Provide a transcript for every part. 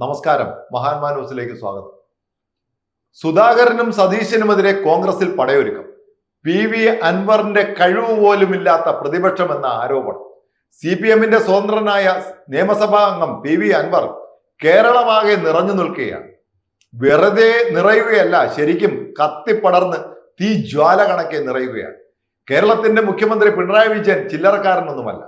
നമസ്കാരം. മഹാന്മാ ന്യൂസിലേക്ക് സ്വാഗതം. സുധാകരനും സതീശനുമെതിരെ കോൺഗ്രസിൽ പടയൊരുക്കം. പി വി അൻവറിന്റെ കഴിവ് പ്രതിപക്ഷം എന്ന ആരോപണം. സി പി എമ്മിന്റെ സ്വതന്ത്രനായ നിയമസഭാ അംഗം പി വി അൻവർ കേരളമാകെ നിറഞ്ഞു നിൽക്കുകയാണ്. വെറുതെ നിറയുകയല്ല ശരിക്കും കത്തിപ്പടർന്ന് തീ ജ്വാല കണക്കെ നിറയുകയാണ്. കേരളത്തിന്റെ മുഖ്യമന്ത്രി പിണറായി വിജയൻ ചില്ലറക്കാരനൊന്നുമല്ല.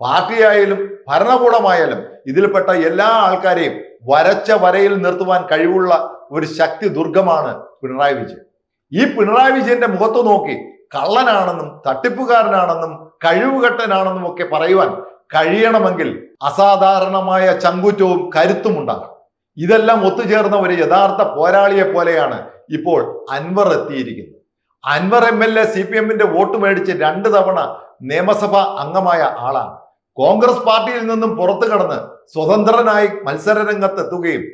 പാർട്ടിയായാലും ഭരണകൂടമായാലും ഇതിൽപ്പെട്ട എല്ലാ ആൾക്കാരെയും വരച്ച വരയിൽ നിർത്തുവാൻ കഴിവുള്ള ഒരു ശക്തി ദുർഗമാണ് പിണറായി വിജയൻ. ഈ പിണറായി വിജയന്റെ മുഖത്ത് നോക്കി കള്ളനാണെന്നും തട്ടിപ്പുകാരനാണെന്നും കഴിവുകെട്ടനാണെന്നും ഒക്കെ പറയുവാൻ കഴിയണമെങ്കിൽ അസാധാരണമായ ചങ്കുറ്റവും കരുത്തും ഉണ്ടാകണം. ഇതെല്ലാം ഒത്തുചേർന്ന ഒരു യഥാർത്ഥ പോരാളിയെ പോലെയാണ് ഇപ്പോൾ അൻവർ എത്തിയിരിക്കുന്നത്. Anvar M L A C P എമ്മിന്റെ വോട്ട് മേടിച്ച് രണ്ട് തവണ നിയമസഭാ അംഗമായ ആളാണ്. കോൺഗ്രസ് പാർട്ടിയിൽ നിന്നും പുറത്തു കടന്ന് സ്വതന്ത്രനായി മത്സര രംഗത്തെത്തുകയും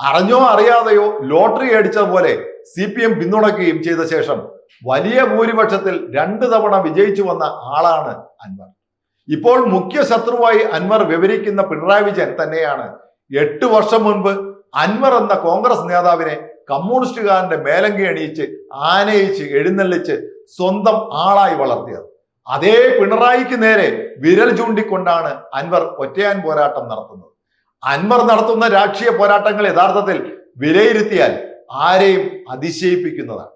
അറിഞ്ഞോ അറിയാതെയോ ലോട്ടറി അടിച്ച പോലെ സി പി എം പിന്തുണയ്ക്കുകയും ചെയ്ത ശേഷം വലിയ ഭൂരിപക്ഷത്തിൽ രണ്ടു തവണ വിജയിച്ചു വന്ന ആളാണ് അൻവർ. ഇപ്പോൾ മുഖ്യ ശത്രുവായി അൻവർ വിവരിക്കുന്ന പിണറായി വിജയൻ തന്നെയാണ്. എട്ട് വർഷം മുൻപ് അൻവർ എന്ന കോൺഗ്രസ് നേതാവിനെ കമ്മ്യൂണിസ്റ്റുകാരന്റെ മേലങ്കി അണിയിച്ച് ആനയിച്ച് എഴുന്നള്ളിച്ച് സ്വന്തം ആളായി വളർത്തിയത്. അതേ പിണറായിക്ക് നേരെ വിരൽ ചൂണ്ടിക്കൊണ്ടാണ് അൻവർ ഒറ്റയാൻ പോരാട്ടം നടത്തുന്നത്. അൻവർ നടത്തുന്ന രാഷ്ട്രീയ പോരാട്ടങ്ങൾ യഥാർത്ഥത്തിൽ വിലയിരുത്തിയാൽ ആരെയും അതിശയിപ്പിക്കുന്നതാണ്.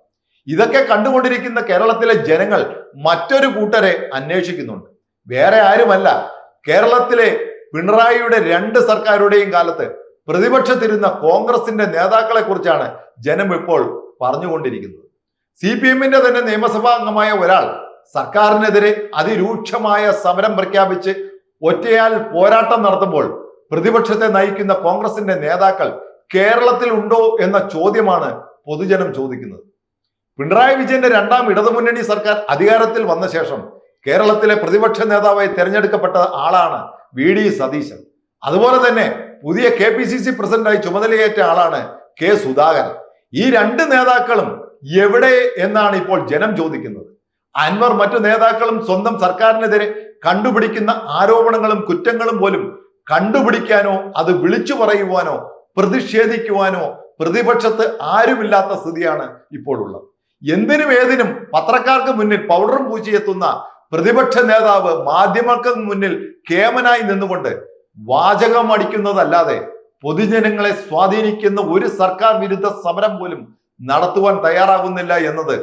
ഇതൊക്കെ കണ്ടുകൊണ്ടിരിക്കുന്ന കേരളത്തിലെ ജനങ്ങൾ മറ്റൊരു കൂട്ടരെ അന്വേഷിക്കുന്നുണ്ട്. വേറെ ആരുമല്ല. കേരളത്തിലെ പിണറായിയുടെ രണ്ട് സർക്കാരുടെയും കാലത്ത് പ്രതിപക്ഷത്തിരുന്ന കോൺഗ്രസിന്റെ നേതാക്കളെ കുറിച്ചാണ് ജനം ഇപ്പോൾ പറഞ്ഞുകൊണ്ടിരിക്കുന്നത്. സി പി എമ്മിന്റെ തന്നെ നിയമസഭാ അംഗമായ ഒരാൾ സർക്കാരിനെതിരെ അതിരൂക്ഷമായ സമരം പ്രഖ്യാപിച്ച് ഒറ്റയാൽ പോരാട്ടം നടത്തുമ്പോൾ പ്രതിപക്ഷത്തെ നയിക്കുന്ന കോൺഗ്രസിന്റെ നേതാക്കൾ കേരളത്തിൽ ഉണ്ടോ എന്ന ചോദ്യമാണ് പൊതുജനം ചോദിക്കുന്നത്. പിണറായി വിജയന്റെ രണ്ടാം ഇടതുമുന്നണി സർക്കാർ അധികാരത്തിൽ വന്ന ശേഷം കേരളത്തിലെ പ്രതിപക്ഷ നേതാവായി തെരഞ്ഞെടുക്കപ്പെട്ട ആളാണ് വി ഡി സതീശൻ. അതുപോലെ തന്നെ പുതിയ കെ പി സി സി പ്രസിഡന്റായി ചുമതലയേറ്റ ആളാണ് കെ സുധാകരൻ. ഈ രണ്ട് നേതാക്കളും എവിടെ എന്നാണ് ഇപ്പോൾ ജനം ചോദിക്കുന്നത്. അൻവർ മറ്റു നേതാക്കളും സ്വന്തം സർക്കാരിനെതിരെ കണ്ടുപിടിക്കുന്ന ആരോപണങ്ങളും കുറ്റങ്ങളും പോലും കണ്ടുപിടിക്കാനോ അത് വിളിച്ചു പറയുവാനോ പ്രതിഷേധിക്കുവാനോ പ്രതിപക്ഷത്ത് ആരുമില്ലാത്ത സ്ഥിതിയാണ് ഇപ്പോഴുള്ളത്. എന്തിനും ഏതിനും പത്രക്കാർക്ക് മുന്നിൽ പൗഡറും പൂച്ചിയെത്തുന്ന പ്രതിപക്ഷ നേതാവ് മാധ്യമങ്ങൾക്ക് മുന്നിൽ കേമനായി നിന്നുകൊണ്ട് വാചകം അടിക്കുന്നതല്ലാതെ പൊതുജനങ്ങളെ സ്വാധീനിക്കുന്ന ഒരു സർക്കാർ വിരുദ്ധ സമരം പോലും നടത്തുവാൻ തയ്യാറാകുന്നില്ല എന്നത്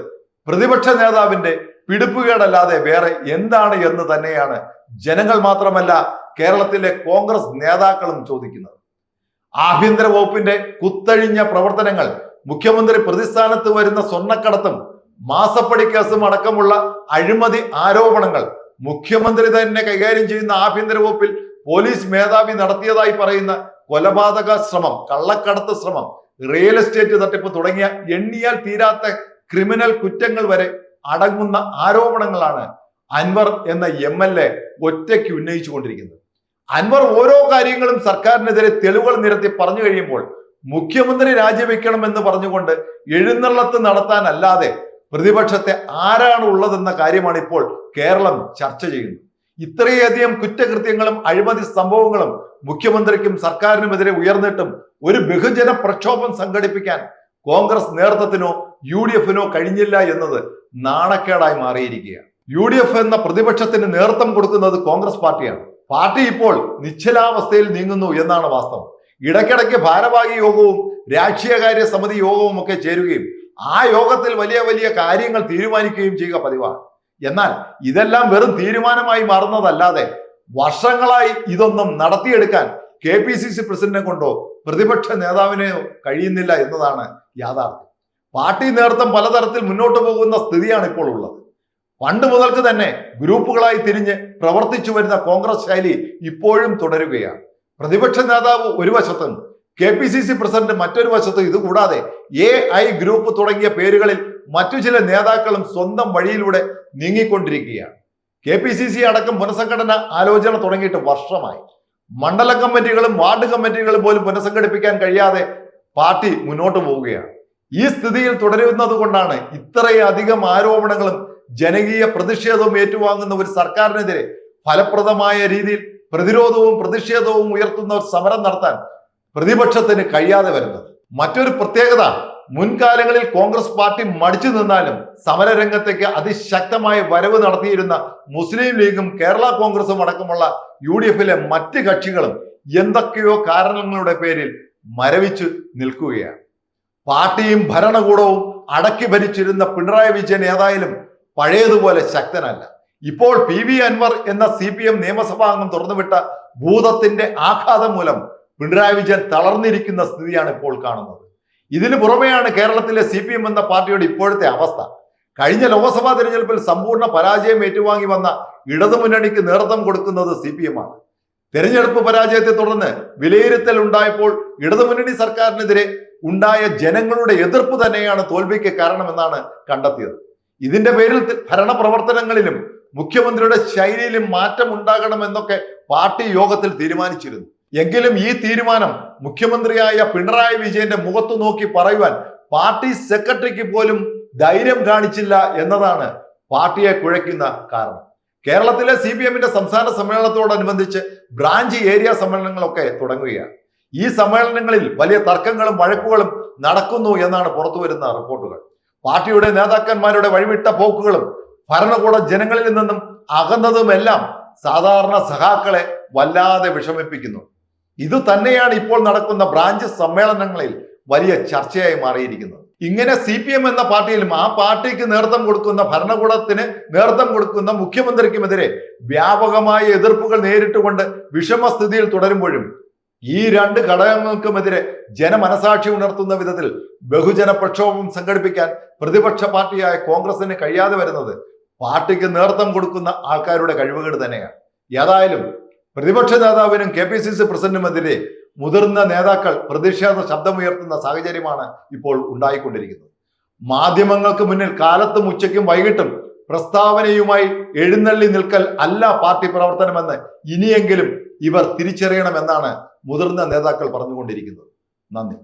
പ്രതിപക്ഷ നേതാവിന്റെ പിടിപ്പുകേടല്ലാതെ വേറെ എന്താണ് എന്ന് തന്നെയാണ് ജനങ്ങൾ മാത്രമല്ല കേരളത്തിലെ കോൺഗ്രസ് നേതാക്കളും ചോദിക്കുന്നത്. ആഭ്യന്തര വകുപ്പിന്റെ കുത്തഴിഞ്ഞ പ്രവർത്തനങ്ങൾ മുഖ്യമന്ത്രി പ്രതിസ്ഥാനത്ത് വരുന്ന സ്വർണക്കടത്തും മാസപ്പടി കേസും അടക്കമുള്ള അഴിമതി ആരോപണങ്ങൾ മുഖ്യമന്ത്രി തന്നെ കൈകാര്യം ചെയ്യുന്ന ആഭ്യന്തര വകുപ്പിൽ പോലീസ് മേധാവി നടത്തിയതായി പറയുന്ന കൊലപാതക ശ്രമം കള്ളക്കടത്ത് ശ്രമം റിയൽ എസ്റ്റേറ്റ് തട്ടിപ്പ് തുടങ്ങിയ എണ്ണിയാൽ തീരാത്ത ക്രിമിനൽ കുറ്റങ്ങൾ വരെ അടങ്ങുന്ന ആരോപണങ്ങളാണ് അൻവർ എന്ന എം എൽ എ ഒറ്റയ്ക്ക് ഉന്നയിച്ചുകൊണ്ടിരിക്കുന്നത്. അൻവർ ഓരോ കാര്യങ്ങളും സർക്കാരിനെതിരെ തെളിവുകൾ നിരത്തി പറഞ്ഞു കഴിയുമ്പോൾ മുഖ്യമന്ത്രി രാജിവെക്കണമെന്ന് പറഞ്ഞുകൊണ്ട് എഴുന്നള്ളത്ത് നടത്താനല്ലാതെ പ്രതിപക്ഷത്തെ ആരാണ് ഉള്ളതെന്ന കാര്യമാണ് ഇപ്പോൾ കേരളം ചർച്ച ചെയ്യുന്നത്. ഇത്രയധികം കുറ്റകൃത്യങ്ങളും അഴിമതി സംഭവങ്ങളും മുഖ്യമന്ത്രിക്കും സർക്കാരിനുമെതിരെ ഉയർന്നിട്ടും ഒരു ബഹുജന പ്രക്ഷോഭം സംഘടിപ്പിക്കാൻ കോൺഗ്രസ് നേതൃത്വത്തിനോ യു ഡി എഫിനോ കഴിഞ്ഞില്ല എന്നത് നാണക്കേടായി മാറിയിരിക്കുകയാണ്. യു ഡി എഫ് എന്ന പ്രതിപക്ഷത്തിന് നേതൃത്വം കൊടുക്കുന്നത് കോൺഗ്രസ് പാർട്ടിയാണ്. പാർട്ടി ഇപ്പോൾ നിശ്ചലാവസ്ഥയിൽ നീങ്ങുന്നു എന്നാണ് വാസ്തവം. ഇടയ്ക്കിടയ്ക്ക് ഭാരവാഹി യോഗവും രാഷ്ട്രീയകാര്യ സമിതി യോഗവും ഒക്കെ ചേരുകയും ആ യോഗത്തിൽ വലിയ വലിയ കാര്യങ്ങൾ തീരുമാനിക്കുകയും ചെയ്യുക പതിവാണ്. എന്നാൽ ഇതെല്ലാം വെറും തീരുമാനമായി മാറുന്നതല്ലാതെ വർഷങ്ങളായി ഇതൊന്നും നടത്തിയെടുക്കാൻ കെ പി സി സി പ്രസിഡന്റിനെ കൊണ്ടോ പ്രതിപക്ഷ നേതാവിനെയോ കഴിയുന്നില്ല എന്നതാണ് യാഥാർത്ഥ്യം. പാർട്ടി നേതൃത്വം പലതരത്തിൽ മുന്നോട്ട് പോകുന്ന സ്ഥിതിയാണ് ഇപ്പോൾ ഉള്ളത്. പണ്ട് മുതൽക്ക് തന്നെ ഗ്രൂപ്പുകളായി തിരിഞ്ഞ് പ്രവർത്തിച്ചു വരുന്ന കോൺഗ്രസ് ശൈലി ഇപ്പോഴും തുടരുകയാണ്. പ്രതിപക്ഷ നേതാവ് ഒരു വശത്തും K P C C president മറ്റൊരു വശത്തും ഇതുകൂടാതെ എ ഐ ഗ്രൂപ്പ് തുടങ്ങിയ പേരുകളിൽ മറ്റു ചില നേതാക്കളും സ്വന്തം വഴിയിലൂടെ നീങ്ങിക്കൊണ്ടിരിക്കുകയാണ്. കെ പി സി സി അടക്കം പുനഃസംഘടന ആലോചന തുടങ്ങിയിട്ട് വർഷമായി. മണ്ഡല കമ്മിറ്റികളും വാർഡ് കമ്മിറ്റികളും പോലും പുനഃസംഘടിപ്പിക്കാൻ കഴിയാതെ പാർട്ടി മുന്നോട്ട് പോവുകയാണ്. ഈ സ്ഥിതിയിൽ തുടരുന്നത് കൊണ്ടാണ് ഇത്രയധികം ആരോപണങ്ങളും ജനകീയ പ്രതിഷേധവും ഏറ്റുവാങ്ങുന്ന ഒരു സർക്കാരിനെതിരെ ഫലപ്രദമായ രീതിയിൽ പ്രതിരോധവും പ്രതിഷേധവും ഉയർത്തുന്ന ഒരു സമരം നടത്താൻ പ്രതിപക്ഷത്തിന് കഴിയാതെ വരുന്നത്. മറ്റൊരു പ്രത്യേകത മുൻകാലങ്ങളിൽ കോൺഗ്രസ് പാർട്ടി മടിച്ചു നിന്നാലും സമരരംഗത്തേക്ക് അതിശക്തമായ വരവ് നടത്തിയിരുന്ന മുസ്ലിം ലീഗും കേരള കോൺഗ്രസും അടക്കമുള്ള യു ഡി എഫിലെ മറ്റ് കക്ഷികളും എന്തൊക്കെയോ കാരണങ്ങളുടെ പേരിൽ മരവിച്ചു നിൽക്കുകയാണ്. പാർട്ടിയും ഭരണകൂടവും അടക്കി ഭരിച്ചിരുന്ന പിണറായി വിജയൻ ഏതായാലും പഴയതുപോലെ ശക്തനല്ല. ഇപ്പോൾ പി വി അൻവർ എന്ന സി പി എം നിയമസഭാ അംഗം തുറന്നുവിട്ട ഭൂതത്തിന്റെ ആഘാതം മൂലം പിണറായി വിജയൻ തളർന്നിരിക്കുന്ന സ്ഥിതിയാണ് ഇപ്പോൾ കാണുന്നത്. ഇതിനു പുറമെയാണ് കേരളത്തിലെ സി പി എം എന്ന പാർട്ടിയുടെ ഇപ്പോഴത്തെ അവസ്ഥ. കഴിഞ്ഞ ലോക്സഭാ തെരഞ്ഞെടുപ്പിൽ സമ്പൂർണ പരാജയം ഏറ്റുവാങ്ങി വന്ന ഇടതുമുന്നണിക്ക് നേതൃത്വം കൊടുക്കുന്നത് സി പി എം ആണ്. തെരഞ്ഞെടുപ്പ് പരാജയത്തെ തുടർന്ന് വിലയിരുത്തൽ ഉണ്ടായപ്പോൾ ഇടതുമുന്നണി സർക്കാരിനെതിരെ ഉണ്ടായ ജനങ്ങളുടെ എതിർപ്പ് തന്നെയാണ് തോൽവിക്ക് കാരണമെന്നാണ് കണ്ടെത്തിയത്. ഇതിന്റെ പേരിൽ ഭരണപ്രവർത്തനങ്ങളിലും മുഖ്യമന്ത്രിയുടെ ശൈലിയിലും മാറ്റം ഉണ്ടാകണമെന്നൊക്കെ പാർട്ടി യോഗത്തിൽ തീരുമാനിച്ചിരുന്നു. എങ്കിലും ഈ തീരുമാനം മുഖ്യമന്ത്രിയായ പിണറായി വിജയന്റെ മുഖത്തു നോക്കി പറയുവാൻ പാർട്ടി സെക്രട്ടറിക്ക് പോലും ധൈര്യം കാണിച്ചില്ല എന്നതാണ് പാർട്ടിയെ കുഴയ്ക്കുന്ന കാരണം. കേരളത്തിലെ സി പി എമ്മിന്റെ സംസ്ഥാന സമ്മേളനത്തോടനുബന്ധിച്ച് ബ്രാഞ്ച് ഏരിയ സമ്മേളനങ്ങളൊക്കെ തുടങ്ങുകയാണ്. ഈ സമ്മേളനങ്ങളിൽ വലിയ തർക്കങ്ങളും വഴക്കുകളും നടക്കുന്നു എന്നാണ് പുറത്തു വരുന്ന റിപ്പോർട്ടുകൾ. പാർട്ടിയുടെ നേതാക്കന്മാരുടെ വഴിവിട്ട പോക്കുകളും ഭരണകൂട ജനങ്ങളിൽ നിന്നും അകന്നതുമെല്ലാം സാധാരണ സഹാക്കളെ വല്ലാതെ വിഷമിപ്പിക്കുന്നു. ഇത് തന്നെയാണ് ഇപ്പോൾ നടക്കുന്ന ബ്രാഞ്ച് സമ്മേളനങ്ങളിൽ വലിയ ചർച്ചയായി മാറിയിരിക്കുന്നത്. ഇങ്ങനെ സി പി എം എന്ന പാർട്ടിയിലും ആ പാർട്ടിക്ക് നേതൃത്വം കൊടുക്കുന്ന ഭരണകൂടത്തിന് നേതൃത്വം കൊടുക്കുന്ന മുഖ്യമന്ത്രിക്കുമെതിരെ വ്യാപകമായ എതിർപ്പുകൾ നേരിട്ടുകൊണ്ട് വിഷമസ്ഥിതിയിൽ തുടരുമ്പോഴും ഈ രണ്ട് ഘടകങ്ങൾക്കുമെതിരെ ജനമനസാക്ഷി ഉണർത്തുന്ന വിധത്തിൽ ബഹുജന പ്രക്ഷോഭം സംഘടിപ്പിക്കാൻ പ്രതിപക്ഷ പാർട്ടിയായ കോൺഗ്രസിന് കഴിയാതെ വരുന്നത് പാർട്ടിക്ക് നേതൃത്വം കൊടുക്കുന്ന ആൾക്കാരുടെ കഴിവുകേട് തന്നെയാണ്. ഏതായാലും പ്രതിപക്ഷ നേതാവിനും കെ പി സി സി പ്രസിഡന്റിനുമെതിരെ മുതിർന്ന നേതാക്കൾ പ്രതിഷേധ ശബ്ദമുയർത്തുന്ന സാഹചര്യമാണ് ഇപ്പോൾ ഉണ്ടായിക്കൊണ്ടിരിക്കുന്നത്. മാധ്യമങ്ങൾക്ക് മുന്നിൽ കാലത്തും ഉച്ചയ്ക്കും വൈകിട്ടും പ്രസ്താവനയുമായി എഴുന്നള്ളി നിൽക്കൽ അല്ല പാർട്ടി പ്രവർത്തനമെന്ന് ഇനിയെങ്കിലും ഇവർ തിരിച്ചറിയണമെന്നാണ് മുതിർന്ന നേതാക്കൾ പറഞ്ഞുകൊണ്ടിരിക്കുന്നത്. നന്ദി.